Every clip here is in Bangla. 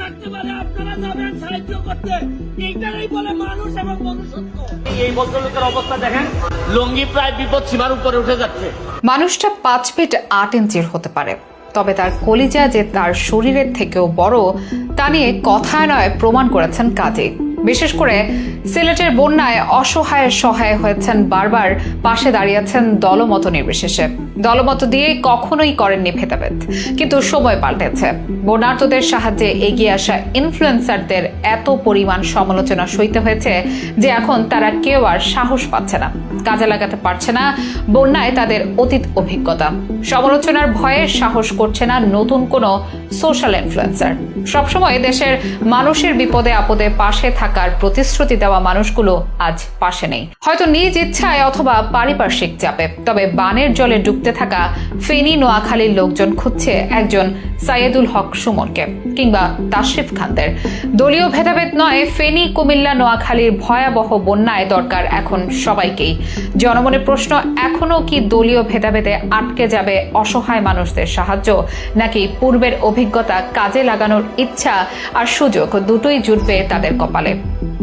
থাকতে পারে আপনারা যাবেন সাহায্য করতে। এইটারই বলে মানুষ এবং মনুষ্যত্ব। এই ভদ্রলোকের অবস্থা দেখেন লুঙ্গি প্রায় বিপদ সীমার উপরে উঠে যাচ্ছে। মানুষটা পাঁচ ফিট আট ইঞ্চির হতে পারে তবে তার কলিজা যে তার শরীরের থেকেও বড় তা নিয়ে কথায় নয় প্রমাণ করেছেন কাজে। বিশেষ করে সিলেটের বন্যায় অসহায় সহায় হয়েছেন বারবার পাশে দাঁড়িয়েছেন দলমত নির্বিশেষে। দলমত দিয়ে কখনোই করেননি ভেদাভেদ, কিন্তু সময় পাল্টেছে। বন্যার্তদের সাহায্যে এগিয়ে আসা ইনফ্লুয়েন্সারদের এত পরিমাণ সমালোচনা সইতে হয়েছে যে এখন তারা কেউ আর সাহস পাচ্ছে না, কাজে লাগাতে পারছে না বন্যায় তাদের অতীত অভিজ্ঞতা। সমালোচনার ভয়ে সাহস করছে না নতুন কোনো সোশ্যাল ইনফ্লুয়েন্সার সবসময় দেশের মানুষের বিপদে আপদে পাশে থাকার প্রতিশ্রুতি দেওয়া মানুষগুলো আজ পাশে নেই। হয়তো নিজ ইচ্ছায় অথবা পারিপার্শ্বিক চাপে। তবে বানের জলে ডুবতে থাকা ফেনী নোয়াখালীর লোকজন খুঁজছে একজন সাইয়েদুল হক সুমনকে কিংবা তাশরিফ খানদের। দলীয় ভেদাভেদ নয়, ফেনী, কুমিল্লা, নোয়াখালীর ভয়াবহ বন্যায় দরকার এখন সবাইকেই। জনমনের প্রশ্ন, এখনও কি দলীয় ভেদাভেদে আটকে যাবে অসহায় মানুষদের সাহায্য? নাকি পূর্বের অভিজ্ঞতা কাজে লাগানোর ইচ্ছা আর সুযোগ দুটোই জুটবে তাদের কপালে?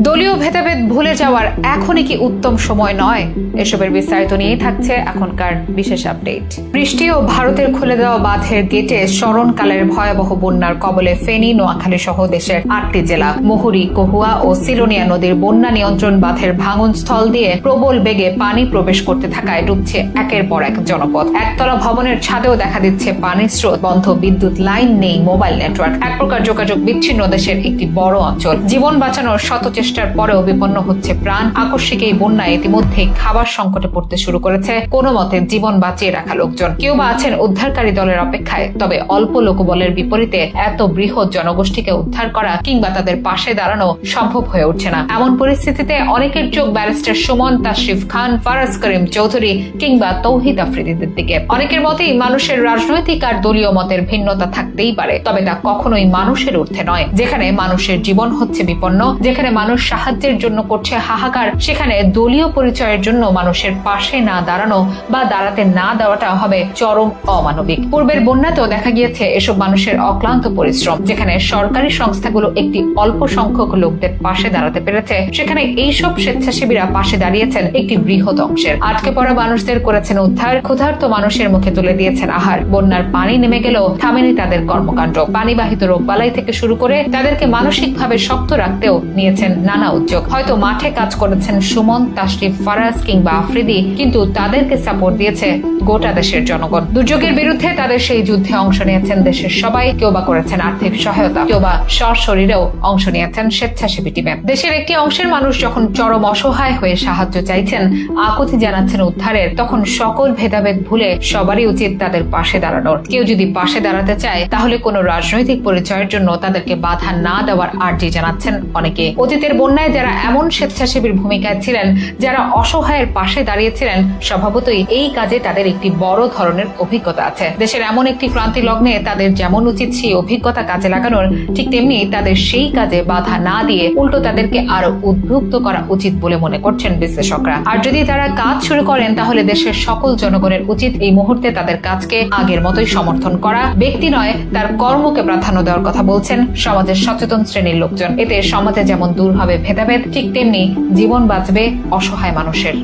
দলীয় ভেদাভেদ ভুলে যাওয়ার এখনই কি উত্তম সময় নয়? এসবের বিস্তারিত নিয়েই থাকছে এখনকার বিশেষ আপডেট। বৃষ্টি ও ভারতের খুলে দেওয়া বাঁধের গেটে স্মরণকালের ভয়াবহ বন্যার কবলে ফেনী, নোয়াখালী সহ দেশের আটটি জেলা। মুহুরী, কহুয়া ও সিলোনিয়া নদীর বন্যা নিয়ন্ত্রণ বাঁধের ভাঙন স্থল দিয়ে প্রবল বেগে পানি প্রবেশ করতে থাকায় ডুবছে একের পর এক জনপদ। একতলা ভবনের ছাদেও দেখা দিচ্ছে পানির স্রোত। বন্ধ বিদ্যুৎ লাইন নেই মোবাইল নেটওয়ার্ক। এক প্রকার যোগাযোগ বিচ্ছিন্ন দেশের একটি বড় অঞ্চল। জীবন বাঁচানোর শত চেষ্টার পরেও বিপন্ন হচ্ছে প্রাণ। আকস্মিক এই বন্যায় ইতিমধ্যেই খাবার সংকটে পড়তে শুরু করেছে। কোনো মতে জীবন বাঁচিয়ে রাখা লোকজন। কেউ বা আছেন উদ্ধারকারী দলের অপেক্ষায়, তবে অল্প লোকবলের বিপরীতে এত বৃহৎ জনগোষ্ঠীকে উদ্ধার করা কিংবা তাদের পাশে দাঁড়ানো সম্ভব হয়ে উঠছে না। এমন পরিস্থিতিতে অনেকের চোখ ব্যারিস্টার সুমন তাশরিফ খান, ফারাজ করিম চৌধুরী কিংবা তৌহিদ আফ্রিদিদের দিকে। অনেকের মতেই মানুষের রাজনৈতিক আর দলীয় মতের ভিন্নতা থাকতেই পারে, তবে তা কখনোই মানুষের ঊর্ধ্বে নয়। যেখানে মানুষের জীবন হচ্ছে বিপন্ন, যেখানে মানুষ সাহায্যের জন্য করছে হাহাকার। সেখানে দলীয় পরিচয়ের জন্য মানুষের পাশে না দাঁড়ানো বা দাঁড়াতে না দেওয়াটা হবে চরম অমানবিক। পূর্বের বন্যাতেও দেখা গিয়েছে এসব মানুষের অক্লান্ত পরিশ্রম, যেখানে সরকারি সংস্থাগুলো একটি অল্প সংখ্যক লোকদের পাশে দাঁড়াতে পেরেছে। সেখানে এইসব স্বেচ্ছাসেবীরা পাশে দাঁড়িয়েছেন একটি বৃহৎ অংশের। আটকে পড়া মানুষদের করেছেন উদ্ধার, ক্ষুধার্ত মানুষের মুখে তুলে দিয়েছেন আহার। বন্যার পানি নেমে গেলেও থামেনি তাদের কর্মকাণ্ড। পানিবাহিত রোগবালাই থেকে শুরু করে তাদেরকে মানসিকভাবে শক্ত রাখতেও নিয়েছেন নানা উদ্যোগ। হয়তো মাঠে কাজ করেছেন সুমন তাশরিফ ফারাজ কিংবা আফ্রিদি, কিন্তু তাদেরকে সাপোর্ট দিয়েছে গোটা দেশের জনগণ। দুর্যোগের বিরুদ্ধে তাদের সেই যুদ্ধে অংশ নিয়েছেন দেশের সবাই। কেউ বা করেছেন আর্থিক সহায়তা, কেউ বা সশরীরেও অংশ নিয়েছেন স্বেচ্ছাসেবী টিমে দেশের একটি অংশের মানুষ যখন চরম অসহায় হয়ে সাহায্য চাইছেন, আকুতি জানাচ্ছেন উদ্ধারের, তখন সকল ভেদাভেদ ভুলে সবারই উচিত তাদের পাশে দাঁড়ানোর। কেউ যদি পাশে দাঁড়াতে চায়, তাহলে কোনো রাজনৈতিক পরিচয়ের জন্য তাদেরকে বাধা না দেওয়ার আর্জি জানাচ্ছেন অনেকে। অতীতের বন্যায় যারা এমন স্বেচ্ছাসেবীর ভূমিকায় ছিলেন, যারা অসহায়ের পাশে দাঁড়িয়েছিলেন, স্বভাবতই এই কাজে তাদের একটি বড় ধরনের অভিজ্ঞতা আছে। দেশের এমন একটি ক্রান্তি লগ্নে তাদের যেমন উচিত সেই অভিজ্ঞতা কাজে লাগানোর, ঠিক তেমনি তাদের সেই কাজে বাধা না দিয়ে উল্টো তাদেরকে আরও উদ্বুদ্ধ করা উচিত বলে মনে করছেন বিশ্লেষকরা। আর যদি তারা কাজ শুরু করেন, তাহলে দেশের সকল জনগণের উচিত এই মুহূর্তে তাদের কাজকে আগের মতোই সমর্থন করা। ব্যক্তি নয়, তার কর্মকে প্রাধান্য দেওয়ার কথা বলছেন সমাজের সচেতন শ্রেণির লোকজন। এতে সমাজে যেমন দূর হবে ভেদাভেদ ঠিক তেমনি জীবন বাঁচবে অসহায় মানুষের।